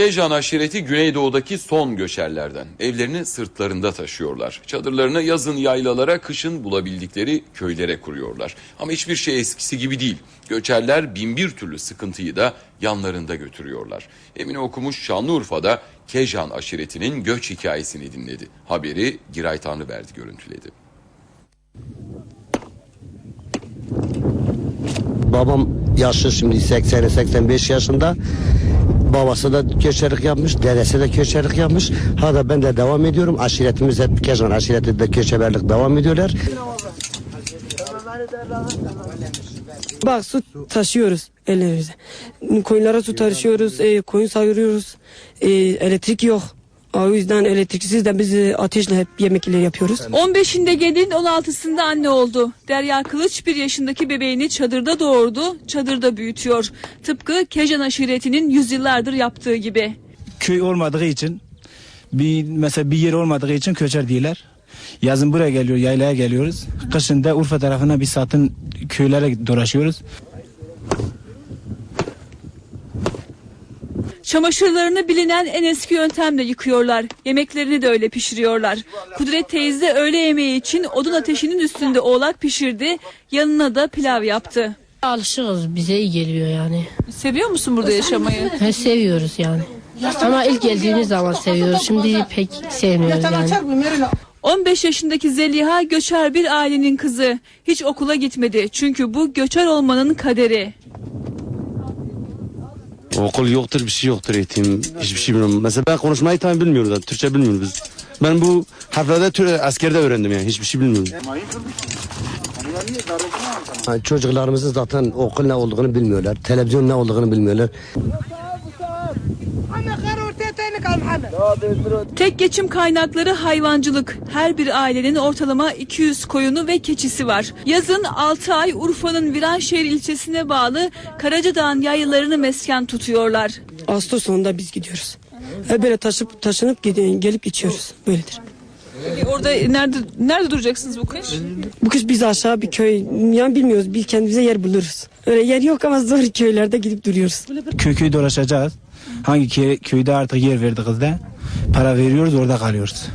Kejan aşireti Güneydoğu'daki son göçerlerden. Evlerini sırtlarında taşıyorlar. Çadırlarını yazın yaylalara, kışın bulabildikleri köylere kuruyorlar. Ama hiçbir şey eskisi gibi değil. Göçerler binbir türlü sıkıntıyı da yanlarında götürüyorlar. Emine Okumuş Şanlıurfa'da Kejan aşiretinin göç hikayesini dinledi. Haberi Giray Tanrıverdi görüntüledi. Babam yaşlı şimdi 80-85 yaşında. Babası da köçerik yapmış, dedesi de köçerik yapmış. Hala ben de devam ediyorum. Aşiretimiz hep Keşan aşireti de köçeberlik devam ediyorlar. Bak su taşıyoruz ellerimize. Koyunlara su taşıyoruz, e, koyun sayıyoruz. E, elektrik yok. O yüzden elektriksiz de biz e, ateşle hep yemekleri yapıyoruz. 15'inde gelin 16'sında anne oldu. Derya Kılıç bir yaşındaki bebeğini çadırda doğurdu, çadırda büyütüyor. Tıpkı Kejan aşiretinin yüzyıllardır yaptığı gibi. köy olmadığı için bir mesela bir yer olmadığı için köçer diyorlar. Yazın buraya geliyor, yaylaya geliyoruz. Kışın da Urfa tarafına bir satın köylere dolaşıyoruz. Çamaşırlarını bilinen en eski yöntemle yıkıyorlar. Yemeklerini de öyle pişiriyorlar. Kudret teyze öğle yemeği için odun ateşinin üstünde oğlak pişirdi. Yanına da pilav yaptı. Alışığız bize iyi geliyor yani. Seviyor musun burada yaşamayı? He, seviyoruz yani. Ama ilk geldiğimiz zaman seviyoruz. Şimdi pek sevmiyoruz yani. 15 yaşındaki Zeliha göçer bir ailenin kızı. Hiç okula gitmedi. Çünkü bu göçer olmanın kaderi. Okul yoktur, bir şey yoktur eğitim. Hiçbir şey bilmiyorum. Mesela ben konuşmayı tam bilmiyoruz. da, Türkçe bilmiyoruz biz. Ben bu harflerde Tür- askerde öğrendim yani. Hiçbir şey bilmiyorum. Yani çocuklarımızın zaten okul ne olduğunu bilmiyorlar. Televizyon ne olduğunu bilmiyorlar. Tek geçim kaynakları hayvancılık. Her bir ailenin ortalama 200 koyunu ve keçisi var. Yazın 6 ay Urfa'nın Viranşehir ilçesine bağlı Karacadağ'ın yaylalarını mesken tutuyorlar. Ağustos sonunda biz gidiyoruz. Hep böyle taşıp taşınıp gidin, gelip içiyoruz. Böyledir. Orada nerede nerede duracaksınız bu kış? Bu kış biz aşağı bir köy, yani bilmiyoruz. Bir kendimize yer buluruz. Öyle yer yok ama zor köylerde gidip duruyoruz. Köy köy dolaşacağız. Hangi köy- köyde artık yer verdiğimizde para veriyoruz orada kalıyoruz.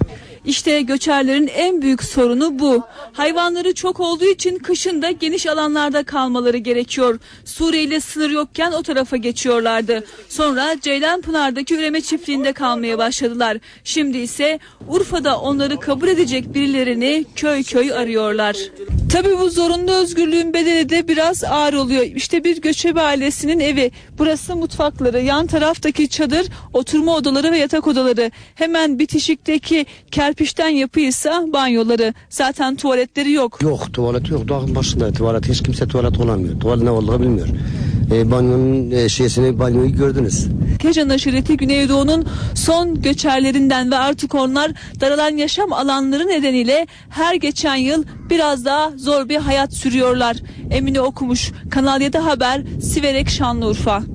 İşte göçerlerin en büyük sorunu bu. Hayvanları çok olduğu için kışın da geniş alanlarda kalmaları gerekiyor. Suriye ile sınır yokken o tarafa geçiyorlardı. Sonra Ceylanpınar'daki üreme çiftliğinde kalmaya başladılar. Şimdi ise Urfa'da onları kabul edecek birilerini köy köy arıyorlar. Tabii bu zorunlu özgürlüğün bedeli de biraz ağır oluyor. İşte bir göçebe ailesinin evi. Burası mutfakları, yan taraftaki çadır, oturma odaları ve yatak odaları. Hemen bitişikteki kerpiçten yapıysa banyoları. Zaten tuvaletleri yok. Yok tuvalet yok. Dağın başında tuvalet. Hiç kimse tuvalet kullanmıyor. Tuvalet ne olduğunu bilmiyor. E, banyonun e, şeysini, banyoyu gördünüz. Kecan aşireti Güneydoğu'nun son göçerlerinden ve artık onlar daralan yaşam alanları nedeniyle her geçen yıl biraz daha zor bir hayat sürüyorlar. Emine Okumuş, Kanal 7 Haber, Siverek Şanlıurfa.